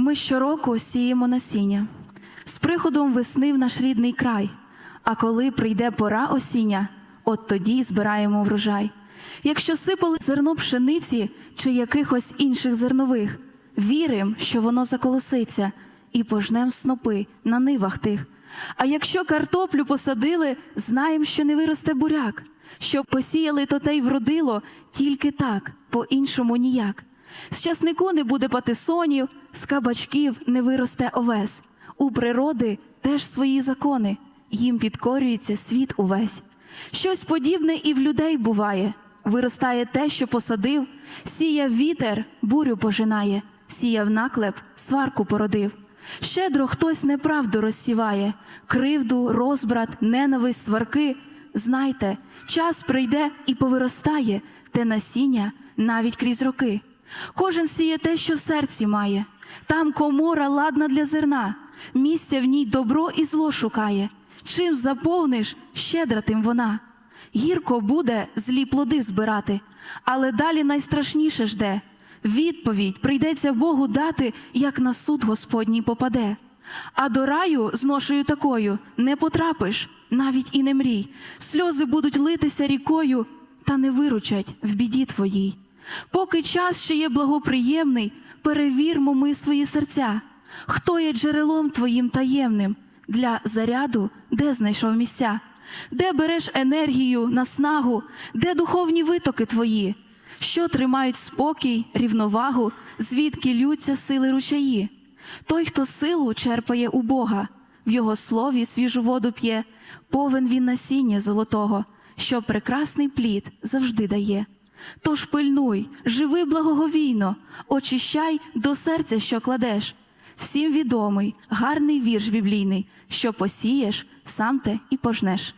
Ми щороку сіємо насіння з приходом весни в наш рідний край. А коли прийде пора осіння, от тоді збираємо врожай. Якщо сипали зерно пшениці чи якихось інших зернових, вірим, що воно заколоситься, і пожнем снопи на нивах тих. А якщо картоплю посадили, знаєм, що не виросте буряк. Що посіяли, то те й вродило тільки так, по-іншому ніяк. З часнику не буде патисонів, з кабачків не виросте овес. У природи теж свої закони, їм підкорюється світ увесь. Щось подібне і в людей буває. Виростає те, що посадив, сіяв вітер, бурю пожинає, сіяв наклеп, сварку породив. Щедро хтось неправду розсіває, кривду, розбрат, ненависть, сварки. Знайте, час прийде і повиростає те насіння навіть крізь роки. Кожен сіє те, що в серці має. Там комора ладна для зерна, місця в ній добро і зло шукає. Чим заповниш, щедра тим вона. Гірко буде злі плоди збирати, але далі найстрашніше жде. Відповідь прийдеться Богу дати, як на суд Господній попаде. А до раю з ношею такою не потрапиш, навіть і не мрій. Сльози будуть литися рікою, та не виручать в біді твоїй. Поки час ще є благоприємний, перевірмо ми свої серця, хто є джерелом твоїм таємним для заряду, де знайшов місця, де береш енергію, наснагу, де духовні витоки твої, що тримають спокій, рівновагу, звідки лються сили ручаї. Той, хто силу черпає у Бога, в його слові свіжу воду п'є, повен він насіння золотого, що прекрасний плід завжди дає. Тож пильнуй, живи благоговійно, очищай до серця, що кладеш. Всім відомий, гарний вірш біблійний, що посієш, сам те і пожнеш.